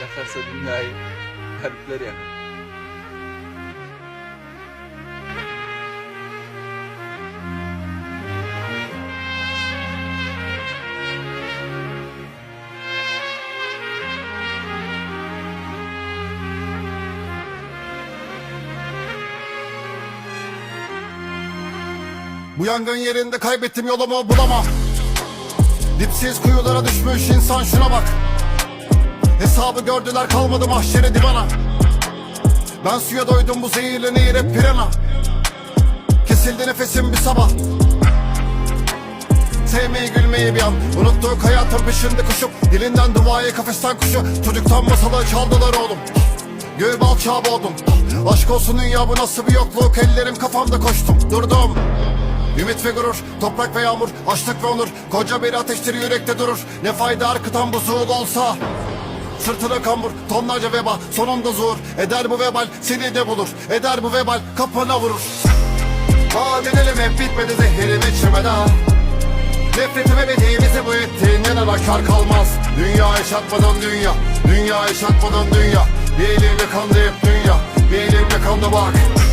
Yakarsa dünyayı garipler yakar. Bu yangın yerinde kaybettim yolumu bulamam Dipsiz kuyulara düşmüş insan şuna bak Hesabı gördüler kalmadı mahşere divana. Ben suya doydum bu zehirli nehir hep pirana. Kesildi nefesim bir sabah. Sevmeyi gülmeyi bir an. Unuttuk hayatın peşinde koşup Dilinden duayı kafesten kuşu Çocuktan masalı çaldılar oğlum. Göğü balçağa boğdum. Aşk olsun dünya bu nasıl bir yokluk? Ellerim kafamda koştum durdum. Ümit ve gurur, toprak ve yağmur, açlık ve onur. Koca bir ateştir yürekte durur. Ne fayda arkıtan bu olsa Sırtına kambur, tonlarca veba Sonunda zuhur, eder bu vebal Seni de bulur, eder bu vebal Kapına vurur. Vaat edelim hep bitmedi zehirim içime daha Nefretime bildiğimizi bu ettiğin yanına kar kalmaz. Dünya yaşatmadan dünya Dünya yaşatmadan dünya. Bir elimle kandı hep dünya Bir elimle kandı bak